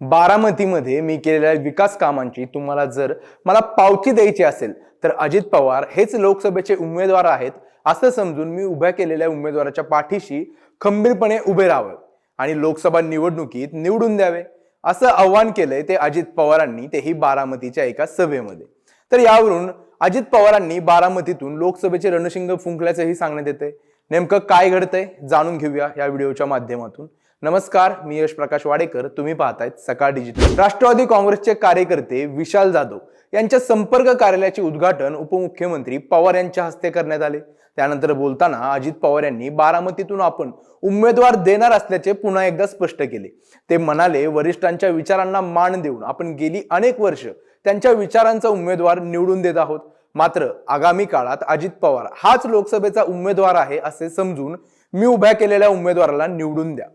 बारामतीमध्ये मी केलेल्या विकास कामांची तुम्हाला जर मला पावती द्यायची असेल तर अजित पवार हेच लोकसभेचे उमेदवार आहेत असं समजून मी उभ्या केलेल्या उमेदवाराच्या पाठीशी खंबीरपणे उभे राहावं आणि लोकसभा निवडणुकीत निवडून द्यावे असं आव्हान केलंय ते अजित पवारांनी तेही बारामतीच्या एका सभेमध्ये. तर यावरून अजित पवारांनी बारामतीतून लोकसभेचे रणशिंग फुंकल्याचंही सांगण्यात येते नेमकं काय घडतंय जाणून घेऊया या व्हिडिओच्या माध्यमातून. नमस्कार मी यश प्रकाश वाडेकर. तुम्ही पाहतायत सकाळ डिजिटल. राष्ट्रवादी काँग्रेसचे कार्यकर्ते विशाल जाधव यांच्या संपर्क कार्यालयाचे उद्घाटन उपमुख्यमंत्री पवार यांच्या हस्ते करण्यात आले. त्यानंतर बोलताना अजित पवार यांनी बारामतीतून आपण उमेदवार देणार असल्याचे पुन्हा एकदा स्पष्ट केले. ते म्हणाले वरिष्ठांच्या विचारांना मान देऊन आपण गेली अनेक वर्ष त्यांच्या विचारांचा उमेदवार निवडून देत आहोत. मात्र आगामी काळात अजित पवार हाच लोकसभेचा उमेदवार आहे असे समजून मी उभ्या केलेल्या उमेदवाराला निवडून द्या.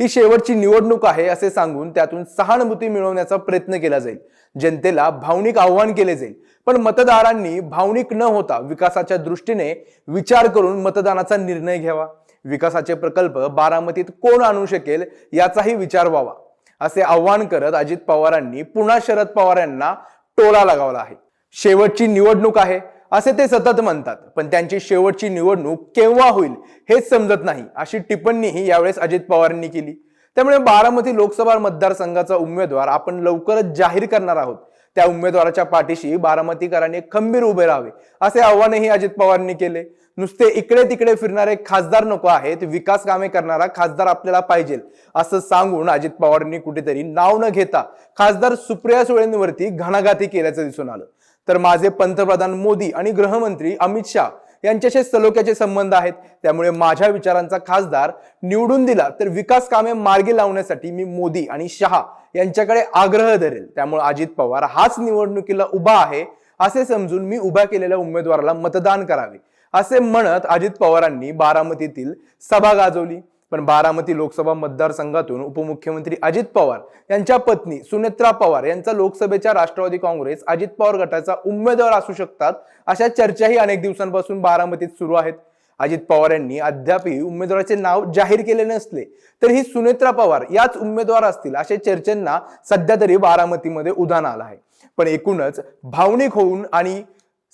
ही शेवटची निवडणूक आहे असे सांगून त्यातून सहानुभूती मिळवण्याचा प्रयत्न केला जाईल. जनतेला भावनिक आव्हान केले जाईल. पण मतदारांनी भावनिक न होता विकासाच्या दृष्टीने विचार करून मतदानाचा निर्णय घ्यावा. विकासाचे प्रकल्प बारामतीत कोण आणू शकेल याचाही विचार व्हावा. असे आव्हान करत अजित पवारांनी पुन्हा शरद पवार यांना टोला लगावला आहे. शेवटची निवडणूक आहे. असे ते सतत म्हणतात. पण त्यांची शेवटची निवडणूक केव्हा होईल हेच समजत नाही. अशी टिप्पणीही यावेळेस अजित पवारांनी केली. त्यामुळे बारामती लोकसभा मतदारसंघाचा उमेदवार आपण लवकरच जाहीर करणार आहोत. त्या उमेदवाराच्या पाठीशी बारामतीकरांनी खंबीर उभे राहावे असे आव्हानही अजित पवारांनी केले. नुसते इकडे तिकडे फिरणारे खासदार नको आहेत विकास कामे करणारा खासदार आपल्याला पाहिजे असं सांगून अजित पवारांनी कुठेतरी नाव न घेता खासदार सुप्रिया सुळेंवरती घणाघाती केल्याचं दिसून आलं. तर माझे पंतप्रधान मोदी आणि गृहमंत्री अमित शाह यांच्याशी सलोख्याचे संबंध आहेत. त्यामुळे माझ्या विचारांचा खासदार निवडून दिला तर विकास कामे मार्गी लावण्यासाठी मी मोदी आणि शहा यांच्याकडे आग्रह धरेल. त्यामुळे अजित पवार हाच निवडणुकीला उभा आहे असे समजून मी उभ्या केलेल्या उमेदवाराला मतदान करावे. असे म्हणत अजित पवारांनी बारामतीतील सभा गाजवली. पण बारामती लोकसभा मतदारसंघातून उपमुख्यमंत्री अजित पवार यांच्या पत्नी सुनेत्रा पवार यांचा लोकसभेच्या राष्ट्रवादी काँग्रेस अजित पवार गटाचा उमेदवार असू शकतात अशा चर्चाही अनेक दिवसांपासून बारामतीत सुरू आहेत. अजित पवार यांनी अद्यापही उमेदवाराचे नाव जाहीर केले नसले तर ही सुनेत्रा पवार याच उमेदवार असतील अशा चर्चेंना सध्या तरी बारामतीमध्ये उधाण आलं आहे. पण एकूणच भावनिक होऊन आणि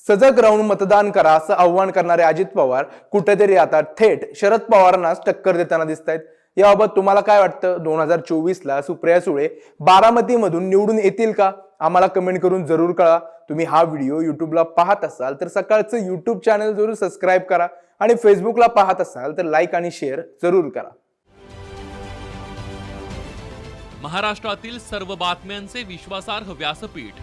सजग राहून मतदान करा असं आव्हान करणारे अजित पवार कुठेतरी आता थेट शरद पवारांनाच टक्कर देताना दिसत आहेत याबाबत तुम्हाला काय वाटतं? दोन हजार चोवीस ला सुप्रिया सुळे बारामतीमधून निवडून येतील का? आम्हाला कमेंट करून जरूर कळा तुम्ही हा व्हिडिओ युट्यूबला पाहत असाल तर सकाळचं युट्यूब चॅनल जरूर सबस्क्राईब करा आणि फेसबुकला पाहत असाल तर लाईक आणि शेअर जरूर करा. महाराष्ट्रातील सर्व बातम्यांचे विश्वासार्ह व्यासपीठ